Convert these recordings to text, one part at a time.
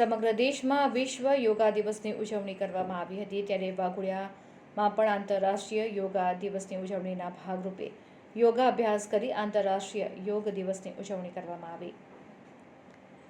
સમગ્ર દેશમાં વિશ્વ યોગા દિવસની ઉજવણી કરવામાં આવી હતી. ત્યારે વાઘોડિયામાં પણ આંતરરાષ્ટ્રીય યોગા દિવસની ઉજવણીના ભાગરૂપે યોગા અભ્યાસ કરી આંતરરાષ્ટ્રીય યોગ દિવસની ઉજવણી કરવામાં આવી.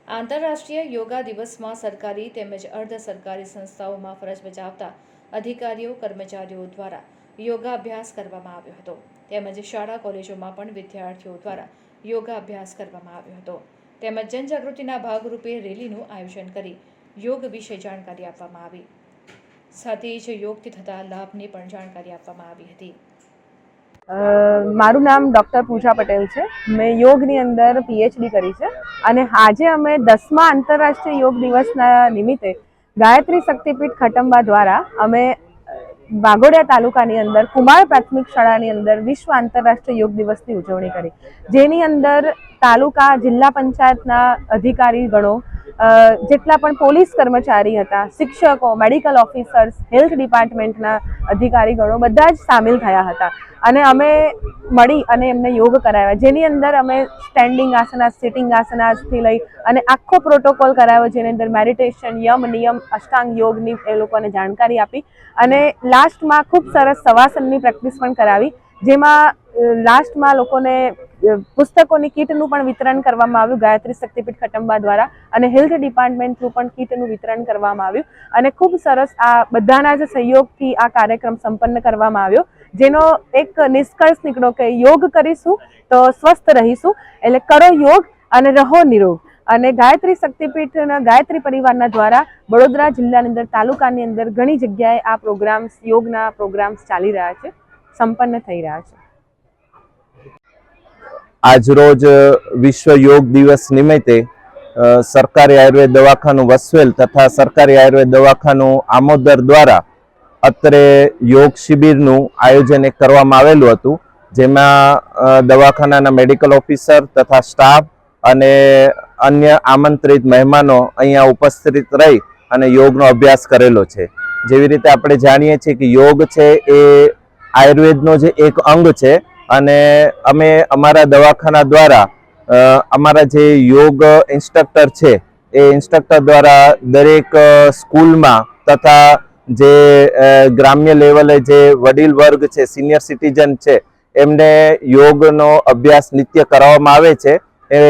આંતરરાષ્ટ્રીય યોગા દિવસમાં સરકારી તેમજ અર્ધ સરકારી સંસ્થાઓમાં ફરજ બજાવતા અધિકારીઓ, કર્મચારીઓ દ્વારા યોગા અભ્યાસ કરવામાં આવ્યો હતો. તેમજ શાળા, કોલેજોમાં પણ વિદ્યાર્થીઓ દ્વારા યોગા અભ્યાસ કરવામાં આવ્યો હતો. તેમજ જનજાગૃતિના ભાગરૂપે રેલીનું આયોજન કરી યોગ વિશે જાણકારી આપવામાં આવી. સાથે જ યોગથી થતા લાભની પણ જાણકારી આપવામાં આવી હતી. મારું નામ ડૉક્ટર પૂજા પટેલ છે. મેં યોગની અંદર પીએચડી કરી છે અને આજે અમે દસમા આંતરરાષ્ટ્રીય યોગ દિવસના નિમિત્તે ગાયત્રી શક્તિપીઠ ખટંબા દ્વારા અમે વાઘોડિયા તાલુકાની અંદર કુમાર પ્રાથમિક શાળાની અંદર વિશ્વ આંતરરાષ્ટ્રીય યોગ દિવસની ઉજવણી કરી. જેની અંદર તાલુકા જિલ્લા પંચાયતના અધિકારી ગણો જેટલા પણ પોલીસ કર્મચારી હતા, શિક્ષકો મેડિકલ ઓફિસર્સ હેલ્થ ડિપાર્ટમેન્ટના અધિકારીગણો બધા જ સામેલ થયા હતા. અને અમે મળી અને એમને યોગ કરાવ્યા. જેની અંદર અમે સ્ટેન્ડિંગ આસનાસ સિટિંગ આસનાસથી લઈ અને આખો પ્રોટોકોલ કરાવ્યો, જેની અંદર મેડિટેશન યમ, નિયમ, અષ્ટાંગ યોગની એ લોકોને જાણકારી આપી. અને લાસ્ટમાં ખૂબ સરસ સવાસનની પ્રેક્ટિસ પણ કરાવી, જેમાં લાસ્ટમાં લોકોને પુસ્તકોની કીટનું પણ વિતરણ કરવામાં આવ્યું. ગાયત્રી શક્તિપીઠ ખટંબા દ્વારા અને હેલ્થ ડિપાર્ટમેન્ટ થ્રુ પણ કીટનું વિતરણ કરવામાં આવ્યું. અને ખૂબ સરસ આ બધાના જ સહયોગથી આ કાર્યક્રમ સંપન્ન કરવામાં આવ્યો. જેનો એક નિષ્કર્ષ નીકળ્યો કે યોગ કરીશું તો સ્વસ્થ રહીશું. એટલે કરો યોગ અને રહો નિરોગ. અને ગાયત્રી શક્તિપીઠના, ગાયત્રી પરિવારના દ્વારા વડોદરા જિલ્લાની અંદર, તાલુકાની અંદર ઘણી જગ્યાએ આ પ્રોગ્રામ્સ, યોગના પ્રોગ્રામ્સ ચાલી રહ્યા છે. સંપન્ન થઈ રહ્યા છે. આજરોજ વિશ્વ યોગ દિવસ નિમિત્તે સરકારી આયુર્વેદ દવાખાનું વસવેલ તથા સરકારી આયુર્વેદ દવાખાનું આમોદર દ્વારા અત્રે યોગ શિબિરનું આયોજન કરવામાં આવેલું હતું. જેમાં દવાખાનાના મેડિકલ ઓફિસર તથા સ્ટાફ અને અન્ય આમંત્રિત મહેમાનો અહીંયા ઉપસ્થિત રહી અને યોગનો અભ્યાસ કરેલો છે. જેવી રીતે આપણે જાણીએ છીએ કે યોગ છે એ આયુર્વેદનો જે એક અંગ છે. અને અમે અમારા દવાખાના દ્વારા અમારા જે યોગ ઇન્સ્ટ્રક્ટર છે, એ ઇન્સ્ટ્રક્ટર દ્વારા દરેક સ્કૂલમાં તથા જે ગ્રામ્ય લેવલે જે વડીલ વર્ગ છે, સિનિયર સિટીઝન છે, એમને યોગનો અભ્યાસ નિત્ય કરાવવામાં આવે છે. એ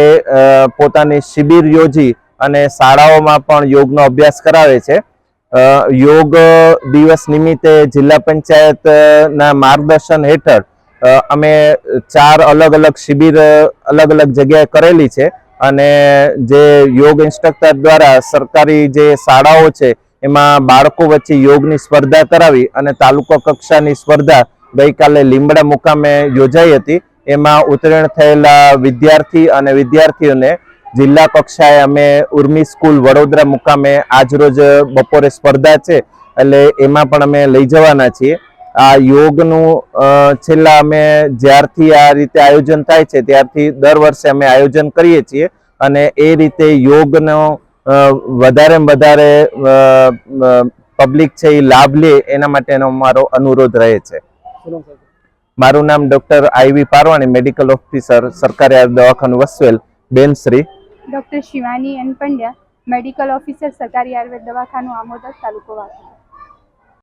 પોતાની શિબિર યોજી અને શાળાઓમાં પણ યોગનો અભ્યાસ કરાવે છે. યોગ દિવસ નિમિત્તે જિલ્લા પંચાયતના માર્ગદર્શન હેઠળ અમે ચાર અલગ અલગ શિબિર અલગ અલગ જગ્યાએ કરેલી છે અને જે યોગ ઇન્સ્ટ્રક્ટર દ્વારા સરકારી જે શાળાઓ છે, એમાં બાળકો વચ્ચે યોગની સ્પર્ધા કરાવી અને તાલુકા કક્ષાની સ્પર્ધા ગઈકાલે લીમડા મુકામે યોજાઈ હતી. એમાં ઉત્તીર્ણ થયેલા વિદ્યાર્થી અને વિદ્યાર્થીઓને જિલ્લા કક્ષાએ અમે ઉર્મી સ્કૂલ વડોદરા મુકામે આજરોજ બપોરે સ્પર્ધા છે, એટલે એમાં પણ અમે લઈ જવાના છીએ. આ યોગનું છેલ્લા અમે જ્યારથી આ રીતે આયોજન થાય છે ત્યારથી દર વર્ષે અમે આયોજન કરીએ છીએ અને એ રીતે યોગનો વધારે વધારે પબ્લિક છે એ લાભ લે એના માટેનો અમારો અનુરોધ રહે છે. મારું નામ doctor I V Parwani medical officer સરકારી આયુર્વેદ દવાખાનું વસવેલ બેનશ્રી doctor Shivani N Pandya medical officer સરકારી આયુર્વેદ દવાખાનું આમોદર તાલુકો વાગડ